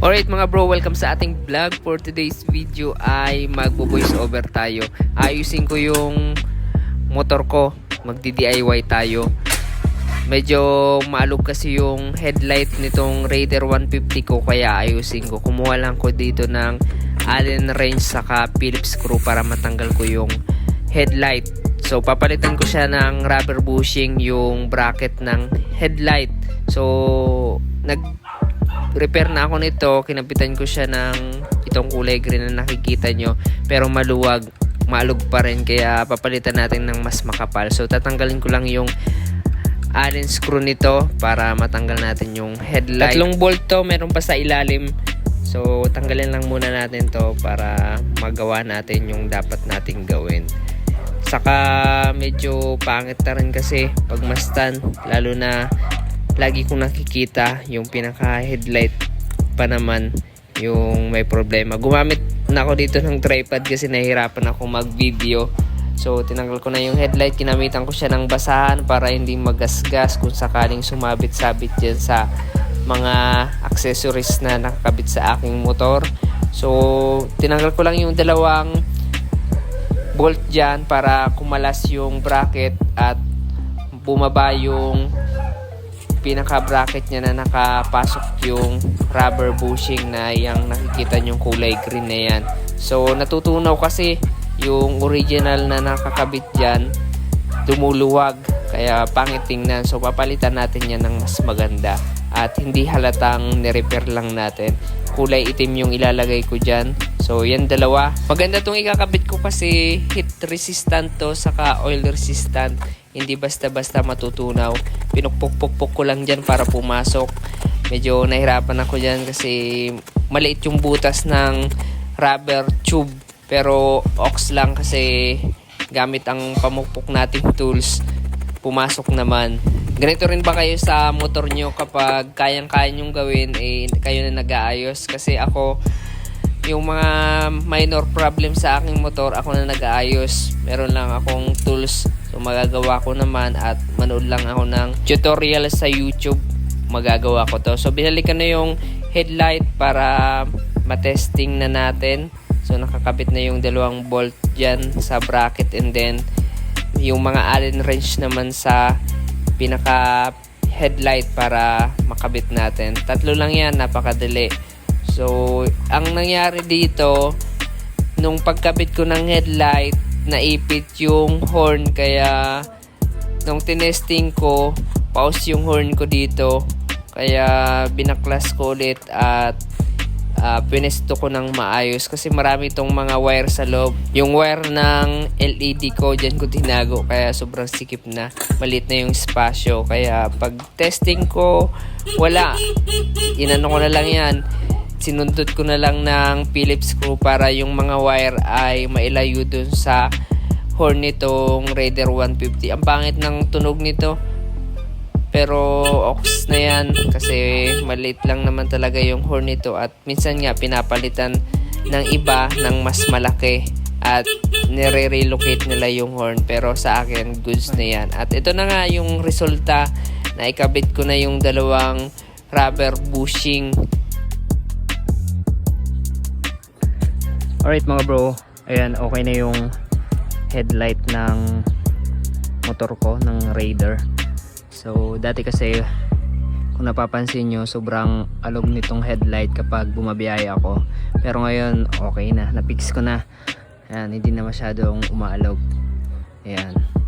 Alright mga bro, welcome sa ating vlog. For today's video ay magbo-voice over tayo. Ayusin ko yung motor ko. Magdi-DIY tayo. Medyo maalog kasi yung headlight nitong Raider 150 ko kaya ayusin ko. Kumuha lang ko dito ng Allen wrench saka Phillips screw para matanggal ko yung headlight. So papalitan ko siya ng rubber bushing yung bracket ng headlight. So nag repair na ako nito, kinapitan ko siya ng itong kulay green na nakikita nyo, pero maluwag, maalog pa rin, kaya papalitan natin ng mas makapal. So, tatanggalin ko lang yung allen screw nito para matanggal natin yung headlight. Tatlong bolt to, meron pa sa ilalim. So, tanggalin lang muna natin to para magawa natin yung dapat nating gawin. Saka medyo pangit na rin kasi pag mastan, lalo na lagi kong nakikita yung pinaka headlight pa naman yung may problema. Gumamit na ako dito ng tripod kasi nahihirapan ako mag video. So tinanggal ko na yung headlight, kinamitan ko siya ng basahan para hindi magasgas kung sakaling sumabit-sabit dyan sa mga accessories na nakakabit sa aking motor. So tinanggal ko lang yung dalawang bolt dyan para kumalas yung bracket at bumaba yung pinaka bracket niya na nakapasok yung rubber bushing na yung nakikita yung kulay green na yan. So natutunaw kasi yung original na nakakabit dyan dumuluwag kaya pangit tingnan. So papalitan natin yan ng mas maganda. At hindi halatang nirepair lang natin. Kulay itim yung ilalagay ko dyan. So yan dalawa. Maganda tong ikakabit ko kasi heat resistant to saka oil resistant hindi basta-basta matutunaw. Pinukpok-pukpok ko lang dyan para pumasok. Medyo nahirapan ako dyan kasi maliit yung butas ng rubber tube. Pero ox lang kasi gamit ang pamukpok nating tools, pumasok naman. Ganito rin ba kayo sa motor nyo kapag kayang-kaya nyong gawin, eh, kayo na nag-aayos? Kasi ako, yung mga minor problem sa aking motor, ako na nag-aayos. Meron lang akong tools So magagawa ko naman at manood lang ako ng tutorial sa YouTube. Magagawa ko to. So binalikan na yung headlight para matesting na natin. So nakakabit na yung dalawang bolt dyan sa bracket and then yung mga allen wrench naman sa pinaka headlight para makabit natin. Tatlo lang yan, napakadali. So, ang nangyari dito, nung pagkabit ko ng headlight, naipit yung horn kaya nung tinesting ko pause yung horn ko dito kaya binaklas ko ulit at uh, pinesto ko ng maayos kasi marami itong mga wire sa loob. Yung wire ng LED ko dyan ko tinago kaya sobrang sikip na. Malit na yung spasyo kaya pag testing ko wala. Inano ko na lang yan sinundot ko na lang ng Phillips screw para yung mga wire ay mailayo dun sa horn nitong Raider 150. Ang pangit ng tunog nito. Pero ox na yan kasi maliit lang naman talaga yung horn nito at minsan nga pinapalitan ng iba ng mas malaki at nire-relocate nila yung horn pero sa akin goods na yan. At ito na nga yung resulta na ikabit ko na yung dalawang rubber bushing Alright mga bro, ayan okay na yung headlight ng motor ko, ng Raider. So dati kasi kung napapansin nyo, sobrang alog nitong headlight kapag bumabiyaya ako. Pero ngayon okay na, napix ko na. Ayan, hindi na masyadong umaalog. Ayan.